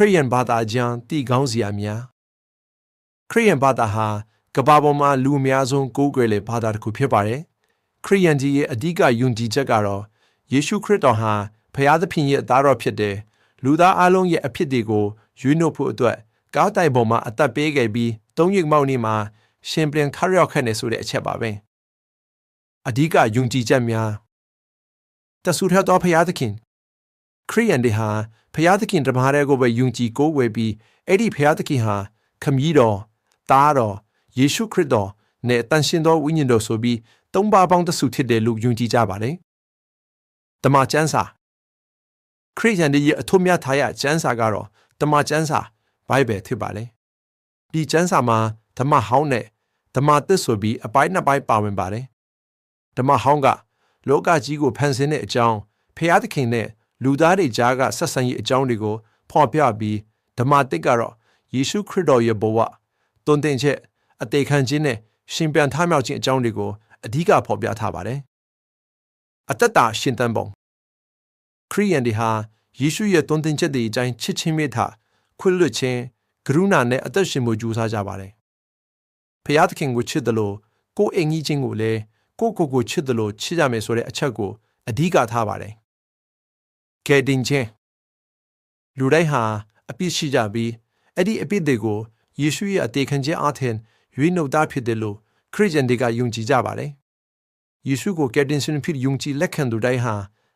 ခရိယန်ဘာသာကျမ်းတည်ကောင်းစရာများခရိယန်ဘာသာဟာကမ္ဘာပေါ်မှာလူအများဆုံးကိုးကွယ်လေဘာသာတစ်ခုဖြစ်ပါတယ်ခရိယန်ကြီးရဲ့အဓိကယုံကြည်ချက်ကတော့ယေရှုခရစ်တော်ဟာဖျားသခင်ရဲ့အသားတော်ဖြစ်တယ်လူသားအလုံးရဲ့အဖြစ်တွေကိုရွေးနှုတ်ဖို့အတွက်ကားတိုင်ပေါ်မှာအသက်ပေးခဲ့ပြီးသုံးရိပ်မောက်နေမှာရှင်ပြန်ခရရောက်ခက်နေဆိုတဲ့အချက်ပါပဲအဓိကယုံကြည်ချက်များတဆူထတော်ဖျားသခင် ခရိယန်တွေဟာဖျားသခင်တမန်တော်ကိုပဲယုံကြည်ကိုးကွယ်ပြီးအဲ့ဒီဖျားသခင်ဟာခမည်းတော်သားတော်ယေရှုခရစ်တော်နဲ့တန်ရှင်သောဝိညာဉ်တော်ဆိုပြီးသုံးပါးပေါင်းတဆူဖြစ်တယ်လို့ယုံကြည်ကြပါတယ်တမန်ကျမ်းစာခရိယန်တွေရဲ့အထွတ်မြတ်ထားရကျမ်းစာကတော့တမန်ကျမ်းစာဘိုင်ဘယ်ဖြစ်ပါလေဒီကျမ်းစာမှာဓမ္မဟောင်းနဲ့ဓမ္မသစ်ဆိုပြီးအပိုင်းနှစ်ပိုင်းပါဝင်ပါတယ်ဓမ္မဟောင်းကလောကကြီးကိုဖန်ဆင်းတဲ့အကြောင်းဖျားသခင်နဲ့ လူသားတွေကြားကဆက်ဆံရေးအကြောင်းတွေကိုဖော်ပြပြီးဓမ္မသစ်ကတော့ယေရှုခရစ်တော်ရဲ့ဘဝတွင်တင်ချက်အသေးခံခြင်းနဲ့ရှင်ပြန်ထမြောက်ခြင်းအကြောင်းတွေကိုအဓိကဖော်ပြထားပါတယ်အသက်တာရှင်သန်ပုံခရိယန်တွေဟာယေရှုရဲ့တွင်တင်ချက်တွေအတိုင်းချစ်ချင်းမေတ္တာခွင့်လွှတ်ခြင်းကရုဏာနဲ့အသက်ရှင်မှုကြိုးစားကြပါတယ်ဖျားသခင်ကိုချစ်တယ်လို့ကိုယ်အင်ကြီးချင်းကိုလည်းကိုယ့်ကိုယ်ကိုချစ်တယ်လို့ချစ်ကြမယ်ဆိုတဲ့အချက်ကိုအဓိကထားပါတယ် ကယ်တင်ခြင်းလူတိုင်းဟာအပြစ်ရှိကြပြီးအဲ့ဒီအပြစ်တွေကိုယေရှုရဲ့အသေးခံခြင်းအထင်ရွေးနှုတ်သားဖြစ်တယ်လို့ခရစ်ယာန်တွေကယုံကြည်ကြပါတယ်ယေရှုကိုကယ်တင်ရှင်ဖြစ်ယုံကြည်လက်ခံသူတိုင်းဟာ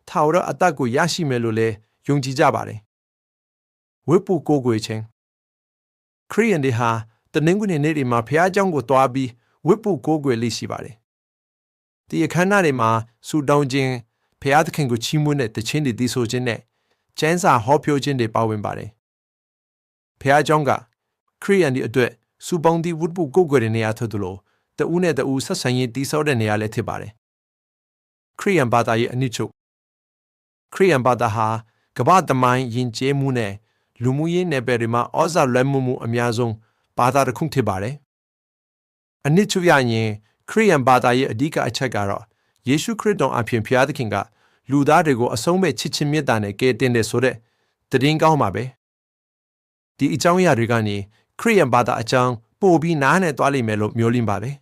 ထာဝရအသက်ကိုရရှိမယ်လို့လည်းယုံကြည်ကြပါတယ်ဝိပုကိုးကွယ်ခြင်းခရိယန်တွေဟာတနင်္ဂနွေနေ့တွေမှာဖခင်เจ้าကိုတွားပြီးဝိပုကိုးကွယ်လေးရှိပါတယ်ဒီအခမ်းအနားတွေမှာဆူတောင်းခြင်း ဖခင်သခင်ကိုချီးမွမ်းတဲ့တခြင်းတွေတည်ဆိုခြင်းနဲ့ကျမ်းစာဟောပြောခြင်းတွေပါဝင်ပါတယ်ဖခင်เจ้าကခရိယန်တွေအတွက်စူပေါင်းသည့်ဝိပုကိုးကွယ်တဲ့နေရာထသလိုတဦးနဲ့တဦးဆက်ဆံရေးတည်ဆောက်တဲ့နေရာလည်းဖြစ်ပါတယ်ခရိယန်ဘာသာရဲ့အနည်းချုပ်ခရိယန်ဘာသာဟာကမ္ဘာသမိုင်းယဉ်ကျေးမှုနဲ့လူမှုရေးနယ်ပယ်တွေမှာဩဇာလွှမ်းမိုးမှုအများဆုံးဘာသာတစ်ခုဖြစ်ပါတယ်။အနည်းချုပ်ရရင်ခရိယန်ဘာသာရဲ့အဓိကအချက်ကတော့ ယေရှုခရစ်တော်အဖြစ်ဖျားသခင်ကလူသားတွေကိုအဆုံးမဲ့ချစ်ချင်းမေတ္တာနဲ့ကယ်တင်တယ်ဆိုတဲ့တည်င်းကောင်းပါပဲ။ဒီအကြောင်းအရာတွေကနေခရိယန်ဘာသာအကြောင်းပို့ပြီးနားနဲ့သွားလိမ့်မယ်လို့မျှော်လင့်ပါပဲ။